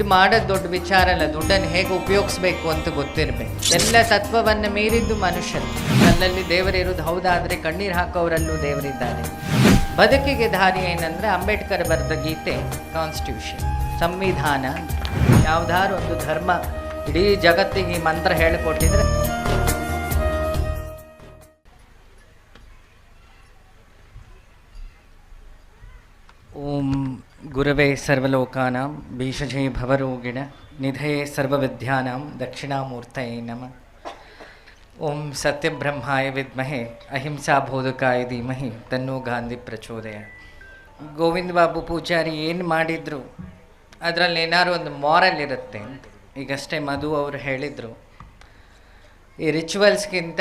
ದುಡ್ಡು ಮಾಡೋದು ದೊಡ್ಡ ವಿಚಾರ ಅಲ್ಲ, ದುಡ್ಡನ್ನು ಹೇಗೆ ಉಪಯೋಗಿಸ್ಬೇಕು ಅಂತ ಗೊತ್ತಿರಬೇಕು. ಎಲ್ಲ ತತ್ವವನ್ನು ಮೀರಿದ್ದು ಮನುಷ್ಯರು. ನನ್ನಲ್ಲಿ ದೇವರಿರೋದು ಹೌದಾದರೆ ಕಣ್ಣೀರು ಹಾಕೋರಲ್ಲೂ ದೇವರಿದ್ದಾರೆ. ಬದುಕಿಗೆ ದಾರಿ ಏನಂದರೆ ಅಂಬೇಡ್ಕರ್ ಬರೆದ ಗೀತೆ ಕಾನ್ಸ್ಟಿಟ್ಯೂಷನ್ ಸಂವಿಧಾನ ಯಾವುದಾದ್ರು ಒಂದು ಧರ್ಮ, ಇಡೀ ಜಗತ್ತಿಗೆ ಈ ಮಂತ್ರ ಹೇಳಿಕೊಟ್ಟಿದ್ರೆ. ಓಂ ಗುರವೇ ಸರ್ವಲೋಕಾನಾಂ ಭೀಷಜೇ ಭವರೋಗಿಣ ನಿಧಯೇ ಸರ್ವವಿದ್ಯಾನಾಂ ದಕ್ಷಿಣಾಮೂರ್ತಯೇ ನಮ ಓಂ ಸತ್ಯಬ್ರಹ್ಮಾಯ ವಿದ್ಮಹೆ ಅಹಿಂಸಾ ಬೋಧಕಾಯ ಧೀಮಹಿ ತನ್ನೋ ಗಾಂಧಿ ಪ್ರಚೋದಯ ಗೋವಿಂದ ಬಾಬು ಪೂಜಾರಿ ಏನು ಮಾಡಿದ್ರು? ಅದರಲ್ಲಿ ಏನಾದ್ರು ಒಂದು ಮಾರಲ್ ಇರುತ್ತೆ ಅಂತ. ಈಗಷ್ಟೇ ಮಧು ಅವರು ಹೇಳಿದರು. ಈ ರಿಚುವಲ್ಸ್ಗಿಂತ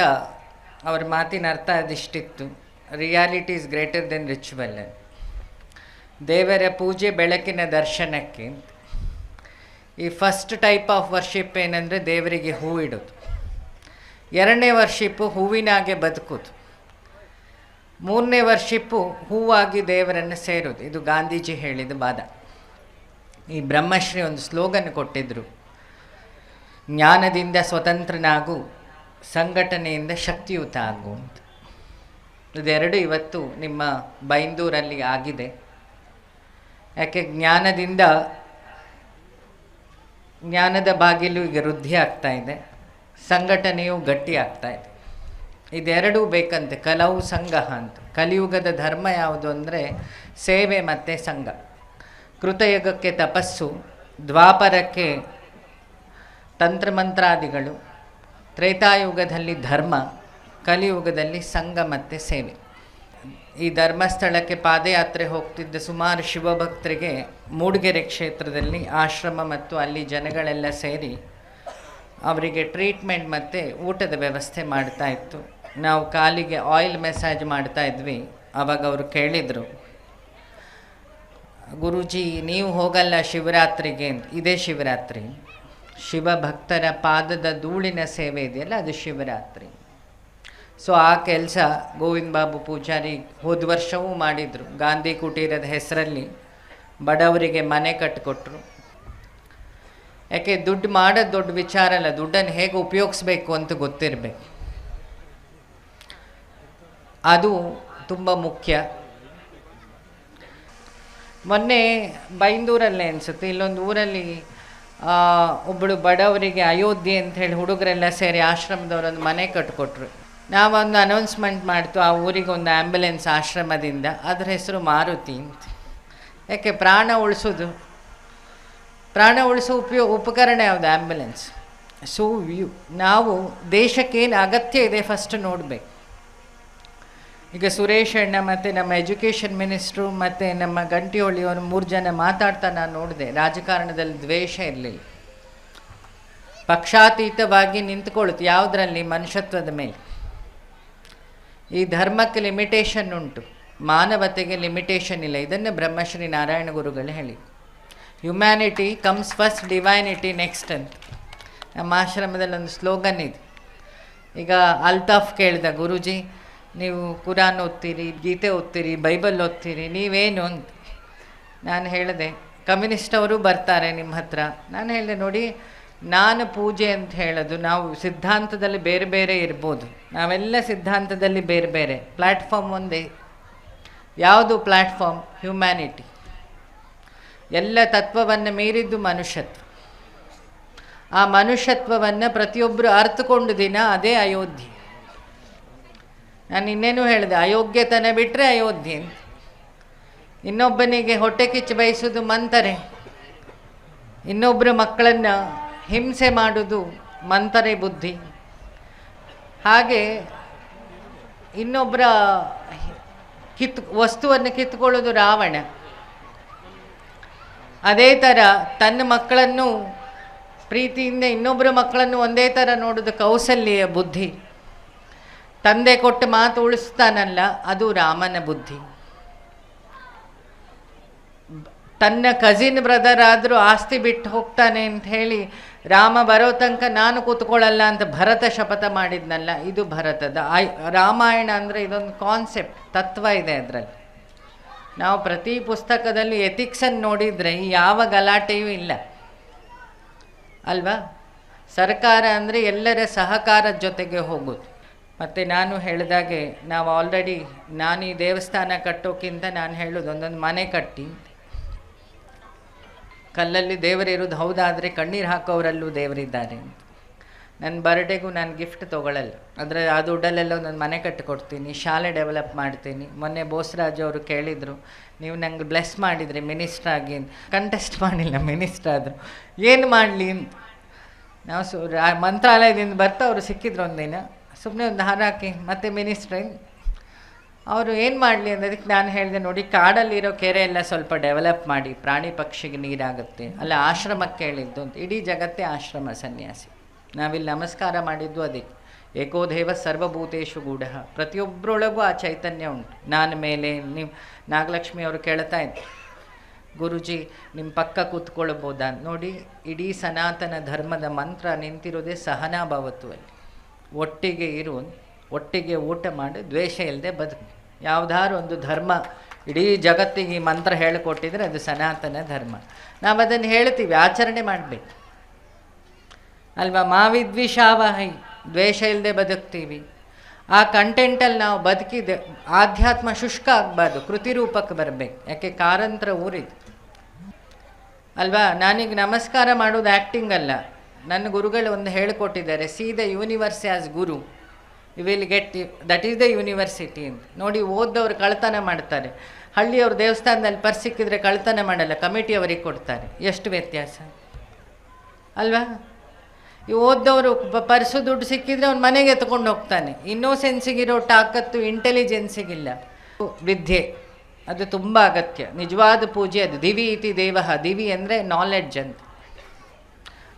ಅವ್ರ ಮಾತಿನ ಅರ್ಥ ಅದಿಷ್ಟಿತ್ತು. Reality is greater than ritual ದೇವರ ಪೂಜೆ ಬೆಳಕಿನ ದರ್ಶನಕ್ಕೆ. ಈ ಫಸ್ಟ್ ಟೈಪ್ ಆಫ್ ವರ್ಷಿಪ್ ಏನಂದರೆ ದೇವರಿಗೆ ಹೂ ಇಡೋದು. ಎರಡನೇ ವರ್ಷಿಪ್ಪು ಹೂವಿನಾಗೆ ಬದುಕೋದು. ಮೂರನೇ ವರ್ಷಿಪ್ಪು ಹೂವಾಗಿ ದೇವರನ್ನು ಸೇರೋದು. ಇದು ಗಾಂಧೀಜಿ ಹೇಳಿದ ವಾದ. ಈ ಬ್ರಹ್ಮಶ್ರೀ ಒಂದು ಸ್ಲೋಗನ್ ಕೊಟ್ಟಿದ್ದರು ಜ್ಞಾನದಿಂದ ಸ್ವತಂತ್ರನಾಗು, ಸಂಘಟನೆಯಿಂದ ಶಕ್ತಿಯುತ ಆಗು ಅಂತ. ಇದೆರಡು ಇವತ್ತು ನಿಮ್ಮ ಬೈಂದೂರಲ್ಲಿ ಆಗಿದೆ. ಯಾಕೆ ಜ್ಞಾನದಿಂದ ಜ್ಞಾನದ ಬಾಗಿಲು ಈಗ ವೃದ್ಧಿ ಆಗ್ತಾ ಇದೆ, ಸಂಘಟನೆಯು ಗಟ್ಟಿ ಆಗ್ತಾ ಇದೆ. ಇದೆರಡೂ ಬೇಕಂತೆ, ಕಲವು ಸಂಘ ಅಂತ. ಕಲಿಯುಗದ ಧರ್ಮ ಯಾವುದು ಅಂದರೆ ಸೇವೆ ಮತ್ತು ಸಂಘ. ಕೃತಯುಗಕ್ಕೆ ತಪಸ್ಸು, ದ್ವಾಪರಕ್ಕೆ ತಂತ್ರಮಂತ್ರಾದಿಗಳು, ತ್ರೇತಾಯುಗದಲ್ಲಿ ಧರ್ಮ, ಕಲಿಯುಗದಲ್ಲಿ ಸಂಘ ಮತ್ತು ಸೇವೆ. ಈ ಧರ್ಮಸ್ಥಳಕ್ಕೆ ಪಾದಯಾತ್ರೆ ಹೋಗ್ತಿದ್ದ ಸುಮಾರು ಶಿವಭಕ್ತರಿಗೆ ಮೂಡಿಗೆರೆ ಕ್ಷೇತ್ರದಲ್ಲಿ ಆಶ್ರಮ ಮತ್ತು ಅಲ್ಲಿ ಜನಗಳೆಲ್ಲ ಸೇರಿ ಅವರಿಗೆ ಟ್ರೀಟ್ಮೆಂಟ್ ಮತ್ತು ಊಟದ ವ್ಯವಸ್ಥೆ ಮಾಡ್ತಾ ಇತ್ತು. ನಾವು ಕಾಲಿಗೆ ಆಯಿಲ್ ಮೆಸಾಜ್ ಮಾಡ್ತಾ ಇದ್ವಿ. ಆವಾಗ ಅವರು ಕೇಳಿದರು, ಗುರೂಜಿ, ನೀವು ಹೋಗಲ್ಲ ಶಿವರಾತ್ರಿಗೆ ಇದೇ ಶಿವರಾತ್ರಿ. ಶಿವಭಕ್ತರ ಪಾದದ ಧೂಳಿನ ಸೇವೆ ಇದೆಯಲ್ಲ, ಅದು ಶಿವರಾತ್ರಿ. ಸೊ ಆ ಕೆಲಸ ಗೋವಿಂದ ಬಾಬು ಪೂಜಾರಿ ಹೋದ ವರ್ಷವೂ ಮಾಡಿದರು. ಗಾಂಧಿ ಕುಟೀರದ ಹೆಸರಲ್ಲಿ ಬಡವರಿಗೆ ಮನೆ ಕಟ್ಟಿಕೊಟ್ರು ಯಾಕೆ ದುಡ್ಡು ಮಾಡೋದು ದೊಡ್ಡ ವಿಚಾರ ಅಲ್ಲ, ದುಡ್ಡನ್ನು ಹೇಗೆ ಉಪಯೋಗಿಸ್ಬೇಕು ಅಂತ ಗೊತ್ತಿರಬೇಕು. ಅದು ತುಂಬ ಮುಖ್ಯ. ಮೊನ್ನೆ ಬೈಂದೂರಲ್ಲೇ ಅನಿಸುತ್ತೆ, ಇಲ್ಲೊಂದು ಊರಲ್ಲಿ ಒಬ್ಬಳು ಬಡವರಿಗೆ ಅಯೋಧ್ಯೆ ಅಂತ ಹೇಳಿ ಹುಡುಗರೆಲ್ಲ ಸೇರಿ ಆಶ್ರಮದವರೊಂದು ಮನೆ ಕಟ್ಕೊಟ್ರು. ನಾವೊಂದು ಅನೌನ್ಸ್ಮೆಂಟ್ ಮಾಡ್ತು, ಆ ಊರಿಗೆ ಒಂದು ಆ್ಯಂಬುಲೆನ್ಸ್ ಆಶ್ರಮದಿಂದ. ಅದ್ರ ಹೆಸರು ಮಾರುತಿ ಅಂತ. ಯಾಕೆ, ಪ್ರಾಣ ಉಳಿಸೋದು? ಪ್ರಾಣ ಉಳಿಸೋ ಉಪಯೋ, ಉಪಕರಣ ಯಾವುದು? ಆ್ಯಂಬುಲೆನ್ಸ್ ಸೊ ಯು ನಾವು ದೇಶಕ್ಕೇನು ಅಗತ್ಯ ಇದೆ ಫಸ್ಟ್ ನೋಡಬೇಕು. ಈಗ ಸುರೇಶ್ ಅಣ್ಣ ಮತ್ತು ನಮ್ಮ ಎಜುಕೇಷನ್ ಮಿನಿಸ್ಟ್ರು ಮತ್ತು ನಮ್ಮ ಗಂಟಿಹೊಳಿ ಅವರು ಮೂರು ಜನ ಮಾತಾಡ್ತಾ ನಾನು ನೋಡಿದೆ. ರಾಜಕಾರಣದಲ್ಲಿ ದ್ವೇಷ ಇರಲಿಲ್ಲ. ಪಕ್ಷಾತೀತವಾಗಿ ನಿಂತ್ಕೊಳ್ಳುತ್ತೆ, ಯಾವುದರಲ್ಲಿ? ಮನುಷ್ಯತ್ವದ ಮೇಲೆ. ಈ ಧರ್ಮಕ್ಕೆ ಲಿಮಿಟೇಷನ್ ಉಂಟು. ಮಾನವತೆಗೆ ಲಿಮಿಟೇಷನ್ ಇಲ್ಲ. ಇದನ್ನು ಬ್ರಹ್ಮಶ್ರೀ ನಾರಾಯಣ ಗುರುಗಳು ಹೇಳಿ humanity comes first divinity next ಅಂತ. ನಮ್ಮ ಆಶ್ರಮದಲ್ಲಿ ಒಂದು ಸ್ಲೋಗನ್ ಇದೆ. ಈಗ ಅಲ್ತಾಫ್ ಕೇಳಿದ ಗುರುಜಿ, ನೀವು ಕುರಾನ್ ಓದ್ತೀರಿ, ಗೀತೆ ಓದ್ತೀರಿ ಬೈಬಲ್ ಓದ್ತೀರಿ, ನೀವೇನು ಅಂತ. ನಾನು ಹೇಳಿದೆ, ಕಮ್ಯುನಿಸ್ಟ್ ಅವರು ಬರ್ತಾರೆ ನಿಮ್ಮ ಹತ್ರ. ನಾನು ಹೇಳಿದೆ, ನೋಡಿ ನಾನು ಪೂಜೆ ಅಂತ ಹೇಳೋದು, ನಾವು ಸಿದ್ಧಾಂತದಲ್ಲಿ ಬೇರೆ ಬೇರೆ ಇರ್ಬೋದು. ನಾವೆಲ್ಲ ಸಿದ್ಧಾಂತದಲ್ಲಿ ಬೇರೆ ಬೇರೆ. ಪ್ಲ್ಯಾಟ್ಫಾರ್ಮ್ ಒಂದೇ. ಯಾವುದು ಪ್ಲ್ಯಾಟ್ಫಾರ್ಮ್ ಹ್ಯುಮ್ಯಾನಿಟಿ ಎಲ್ಲ ತತ್ವವನ್ನು ಮೀರಿದ್ದು ಮನುಷ್ಯತ್ವ. ಆ ಮನುಷ್ಯತ್ವವನ್ನು ಪ್ರತಿಯೊಬ್ಬರು ಅರ್ಥಕೊಂಡು ದಿನ ಅದೇ ಅಯೋಧ್ಯೆ. ನಾನು ಇನ್ನೇನು ಹೇಳಿದೆ? ಅಯೋಗ್ಯತನ ಬಿಟ್ಟರೆ ಅಯೋಧ್ಯೆ ಇನ್ನೊಬ್ಬನಿಗೆ ಹೊಟ್ಟೆ ಕಿಚ್ಚು ಬಯಸೋದು ಮಂತರೆ ಇನ್ನೊಬ್ಬರು ಮಕ್ಕಳನ್ನು ಹಿಂಸೆ ಮಾಡೋದು ಮಂತರೆ ಬುದ್ಧಿ. ಹಾಗೆ ಇನ್ನೊಬ್ಬರ ಕಿತ್, ವಸ್ತುವನ್ನು ಕಿತ್ಕೊಳ್ಳೋದು ರಾವಣ. ಅದೇ ಥರ ತನ್ನ ಮಕ್ಕಳನ್ನು, ಪ್ರೀತಿಯಿಂದ ಇನ್ನೊಬ್ಬರ ಮಕ್ಕಳನ್ನು ಒಂದೇ ಥರ ನೋಡೋದು ಕೌಸಲ್ಯ ಬುದ್ಧಿ. ತಂದೆ ಕೊಟ್ಟು ಮಾತು ಉಳಿಸ್ತಾನಲ್ಲ, ಅದು ರಾಮನ ಬುದ್ಧಿ. ತನ್ನ ಕಸಿನ್ ಬ್ರದರ್ ಆದರೂ ಆಸ್ತಿ ಬಿಟ್ಟು ಹೋಗ್ತಾನೆ ಅಂತ ಹೇಳಿ ರಾಮ ಬರೋ ತನಕ ನಾನು ಕೂತ್ಕೊಳ್ಳಲ್ಲ ಅಂತ ಭರತ ಶಪಥ ಮಾಡಿದ್ನಲ್ಲ, ಇದು ಭರತದ. ಆಯ್ ರಾಮಾಯಣ ಅಂದರೆ ಇದೊಂದು ಕಾನ್ಸೆಪ್ಟ್ ತತ್ವ ಇದೆ ಅದರಲ್ಲಿ. ನಾವು ಪ್ರತಿ ಪುಸ್ತಕದಲ್ಲಿ ಎಥಿಕ್ಸನ್ನು ನೋಡಿದರೆ ಯಾವ ಗಲಾಟೆಯೂ ಇಲ್ಲ. ಅಲ್ವಾ? ಸರ್ಕಾರ ಅಂದರೆ ಎಲ್ಲರ ಸಹಕಾರದ ಜೊತೆಗೆ ಹೋಗೋದು. ಮತ್ತು ನಾನು ಹೇಳಿದಾಗೆ, ನಾವು ಆಲ್ರೆಡಿ ನಾನು ಈ ದೇವಸ್ಥಾನ ಕಟ್ಟೋಕ್ಕಿಂತ ನಾನು ಹೇಳೋದು, ಒಂದೊಂದು ಮನೆ ಕಟ್ಟಿ ಕಲ್ಲಲ್ಲಿ ದೇವರಿರೋದು ಹೌದಾದರೆ ಕಣ್ಣೀರು ಹಾಕೋರಲ್ಲೂ ದೇವರಿದ್ದಾರೆ ನನ್ನ ಬರ್ಡೇಗೂ ನಾನು ಗಿಫ್ಟ್ ತೊಗೊಳ್ಳಲ್ಲ ಅಂದರೆ ಆ ದುಡ್ಡಲ್ಲೆಲ್ಲ ಒಂದೊಂದು ಮನೆ ಕಟ್ಟಿಕೊಡ್ತೀನಿ, ಶಾಲೆ ಡೆವಲಪ್ ಮಾಡ್ತೀನಿ. ಮೊನ್ನೆ ಬೋಸರಾಜು ಅವರು ಕೇಳಿದರು, ನೀವು ನಂಗೆ ಬ್ಲೆಸ್ ಮಾಡಿದ್ರಿ ಮಿನಿಸ್ಟ್ರ್ ಆಗಿ ಕಂಟೆಸ್ಟ್ ಮಾಡಿಲ್ಲ ಮಿನಿಸ್ಟ್ರ್ ಆದರು. ಏನು ಮಾಡಲಿ? ನಾವು ಸು ಮಂತ್ರಾಲಯದಿಂದ ಬರ್ತಾ ಅವರು ಸಿಕ್ಕಿದ್ರು ಒಂದಿನ. ಸುಮ್ಮನೆ ಒಂದು ಹಾರಾಕಿ ಮತ್ತೆ ಮಿನಿಸ್ಟ್ರ್ ಅವರು ಏನು ಮಾಡಲಿ ಅನ್ನೋದಕ್ಕೆ ನಾನು ಹೇಳಿದೆ ನೋಡಿ, ಕಾಡಲ್ಲಿರೋ ಕೆರೆ ಎಲ್ಲ ಸ್ವಲ್ಪ ಡೆವಲಪ್ ಮಾಡಿ, ಪ್ರಾಣಿ ಪಕ್ಷಿಗೆ ನೀರಾಗುತ್ತೆ. ಅಲ್ಲ, ಆಶ್ರಮಕ್ಕೆ ಹೇಳಿದ್ದು ಅಂತ. ಇಡೀ ಜಗತ್ತೇ ಆಶ್ರಮ ಸನ್ಯಾಸಿ. ನಾವಿಲ್ಲಿ ನಮಸ್ಕಾರ ಮಾಡಿದ್ದು ಅದಕ್ಕೆ ಏಕೋದೇವ ಸರ್ವಭೂತೇಶು ಗೂಢ. ಪ್ರತಿಯೊಬ್ಬರೊಳಗೂ ಆ ಚೈತನ್ಯ ಉಂಟು. ನಾನು ಮೇಲೆ ನಿಮ್ಮ ನಾಗಲಕ್ಷ್ಮಿ ಅವರು ಕೇಳ್ತಾ ಇದ್ರು. ಗುರುಜಿ ನಿಮ್ಮ ಪಕ್ಕ ಕೂತ್ಕೊಳ್ಬೋದಾ? ನೋಡಿ, ಇಡೀ ಸನಾತನ ಧರ್ಮದ ಮಂತ್ರ ನಿಂತಿರೋದೇ ಸಹನಾಭಾವತ್ತು ಅಲ್ಲಿ ಒಟ್ಟಿಗೆ ಇರು, ಒಟ್ಟಿಗೆ ಊಟ ಮಾಡಿ, ದ್ವೇಷ ಇಲ್ಲದೆ ಬದುಕು. ಯಾವುದಾದ್ರು ಒಂದು ಧರ್ಮ, ಇಡೀ ಜಗತ್ತಿಗೆ ಈ ಮಂತ್ರ ಹೇಳಿಕೊಟ್ಟಿದ್ರೆ ಅದು ಸನಾತನ ಧರ್ಮ. ನಾವು ಅದನ್ನು ಹೇಳ್ತೀವಿ, ಆಚರಣೆ ಮಾಡಬೇಕು. ಅಲ್ವಾ? ಮಾವಿದ್ವಿಷಾವಹೈ, ದ್ವೇಷ ಇಲ್ಲದೆ ಬದುಕ್ತೀವಿ. ಆ ಕಂಟೆಂಟಲ್ಲಿ ನಾವು ಬದುಕಿದೆ, ಆಧ್ಯಾತ್ಮ ಶುಷ್ಕ ಆಗಬಾರ್ದು, ಕೃತಿ ರೂಪಕ್ಕೆ ಬರಬೇಕು. ಯಾಕೆ? ಕಾರಂತ್ರ ಊರಿದೆ. ಅಲ್ವಾ? ನಾನೀಗ ನಮಸ್ಕಾರ ಮಾಡೋದು ಆ್ಯಕ್ಟಿಂಗ್ ಅಲ್ಲ. ನನ್ನ ಗುರುಗಳು ಒಂದು ಹೇಳಿಕೊಟ್ಟಿದ್ದಾರೆ see the universe as guru. You will get that is the university ಅಂತ ನೋಡಿ, ಓದ್ದವರು ಕಳ್ತನ ಮಾಡ್ತಾರೆ. ಹಳ್ಳಿಯವರು ದೇವಸ್ಥಾನದಲ್ಲಿ ಪರ್ಸ್ ಸಿಕ್ಕಿದ್ರೆ ಕಳ್ತನ ಮಾಡಲ್ಲ ಕಮಿಟಿಯವರಿಗೆ ಕೊಡ್ತಾರೆ. ಎಷ್ಟು ವ್ಯತ್ಯಾಸ? ಅಲ್ವಾ? ಈ ಓದ್ದವರು ಪರ್ಸು ದುಡ್ಡು ಸಿಕ್ಕಿದ್ರೆ ಅವ್ನು ಮನೆಗೆ ಎತ್ಕೊಂಡು ಹೋಗ್ತಾನೆ. ಇನ್ನೋಸೆನ್ಸಿಗಿರೋ ತಾಕತ್ತು, ಇಂಟೆಲಿಜೆನ್ಸಿಗಿಲ್ಲ. ವಿದ್ಯೆ, ಅದು ತುಂಬ ಅಗತ್ಯ. ನಿಜವಾದ ಪೂಜೆ ಅದು. ದಿವಿ ಇತಿ ದೇವ. ದಿವಿ ಅಂದರೆ ನಾಲೆಡ್ಜ್ ಅಂತ.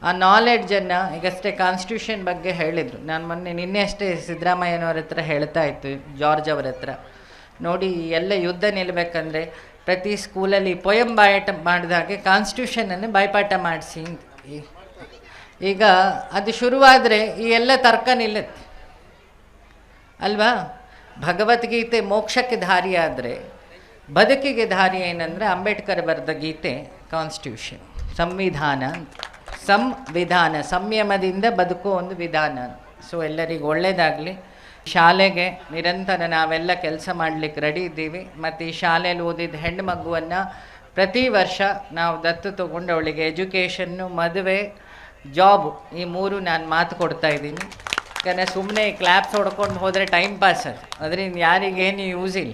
ಆ ನಾಲೆಡ್ಜನ್ನು ಈಗಷ್ಟೇ ಕಾನ್ಸ್ಟಿಟ್ಯೂಷನ್ ಬಗ್ಗೆ ಹೇಳಿದರು. ನಾನು ಮೊನ್ನೆ ನಿನ್ನೆ ಅಷ್ಟೇ ಸಿದ್ದರಾಮಯ್ಯನವ್ರ ಹತ್ರ ಹೇಳ್ತಾ ಇತ್ತು, ಜಾರ್ಜ್ ಅವರ ಹತ್ರ. ನೋಡಿ ಎಲ್ಲ ಯುದ್ಧ ನಿಲ್ಲಬೇಕಂದ್ರೆ ಪ್ರತಿ ಸ್ಕೂಲಲ್ಲಿ ಪೊಯಂ ಬಾಯಟ ಮಾಡಿದ ಹಾಗೆ ಕಾನ್ಸ್ಟಿಟ್ಯೂಷನನ್ನು ಬಾಯ್ಪಾಠ ಮಾಡಿಸಿ ಈಗ ಅದು ಶುರುವಾದರೆ ಈ ಎಲ್ಲ ತರ್ಕ ನಿಲ್ಲುತ್ತೆ. ಅಲ್ವಾ? ಭಗವದ್ಗೀತೆ ಮೋಕ್ಷಕ್ಕೆ ದಾರಿ ಆದರೆ ಬದುಕಿಗೆ ದಾರಿ ಏನಂದರೆ ಅಂಬೇಡ್ಕರ್ ಬರೆದ ಗೀತೆ ಕಾನ್ಸ್ಟಿಟ್ಯೂಷನ್ ಸಂವಿಧಾನ ಅಂತ. ಸಂವಿಧಾನ ಸಂಯಮದಿಂದ ಬದುಕೋ ಒಂದು ವಿಧಾನ ಸೊ ಎಲ್ಲರಿಗೂ ಒಳ್ಳೆಯದಾಗಲಿ ಶಾಲೆಗೆ ನಿರಂತರ ನಾವೆಲ್ಲ ಕೆಲಸ ಮಾಡಲಿಕ್ಕೆ ರೆಡಿ ಇದ್ದೀವಿ. ಮತ್ತು ಈ ಶಾಲೆಯಲ್ಲಿ ಓದಿದ ಹೆಣ್ಣು ಮಗುವನ್ನು ಪ್ರತಿ ವರ್ಷ ನಾವು ದತ್ತು ತೊಗೊಂಡು ಅವಳಿಗೆ ಎಜುಕೇಷನ್ನು ಮದುವೆ ಜಾಬ್ ಈ ಮೂರು ನಾನು ಮಾತು ಕೊಡ್ತಾ ಇದ್ದೀನಿ. ಯಾಕಂದರೆ ಸುಮ್ಮನೆ ಕ್ಲ್ಯಾಪ್ಸ್ ಹೊಡ್ಕೊಂಡು ಹೋದರೆ ಟೈಮ್ ಪಾಸ್ ಅದು. ಅದರಿಂದ ಯಾರಿಗೇನು ಯೂಸ್ ಇಲ್ಲ.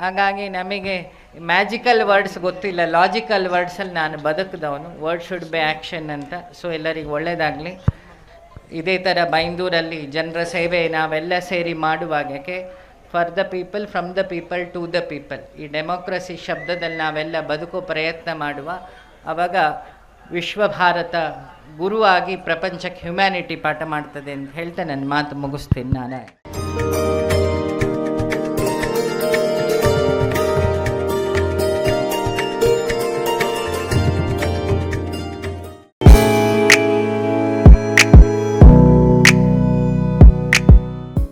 ಹಾಗಾಗಿ ನಮಗೆ ಮ್ಯಾಜಿಕಲ್ ವರ್ಡ್ಸ್ ಗೊತ್ತಿಲ್ಲ ಲಾಜಿಕಲ್ ವರ್ಡ್ಸಲ್ಲಿ ನಾನು ಬದುಕಿದವನು. ವರ್ಡ್ ಶುಡ್ ಬಿ ಆ್ಯಕ್ಷನ್ ಅಂತ. ಸೊ ಎಲ್ಲರಿಗೂ ಒಳ್ಳೆಯದಾಗಲಿ ಇದೇ ಥರ ಬೈಂದೂರಲ್ಲಿ ಜನರ ಸೇವೆ ನಾವೆಲ್ಲ ಸೇರಿ ಮಾಡುವಾಗ ಯಾಕೆ for the people from the people to the people ಈ ಡೆಮೋಕ್ರಸಿ ಶಬ್ದದಲ್ಲಿ ನಾವೆಲ್ಲ ಬದುಕೋ ಪ್ರಯತ್ನ ಮಾಡುವ. ಆವಾಗ ವಿಶ್ವ ಭಾರತ ಗುರುವಾಗಿ ಪ್ರಪಂಚಕ್ಕೆ ಹ್ಯುಮ್ಯಾನಿಟಿ ಪಾಠ ಮಾಡ್ತದೆ ಅಂತ ಹೇಳ್ತಾ ನನ್ನ ಮಾತು ಮುಗಿಸ್ತೀನಿ ನಾನು.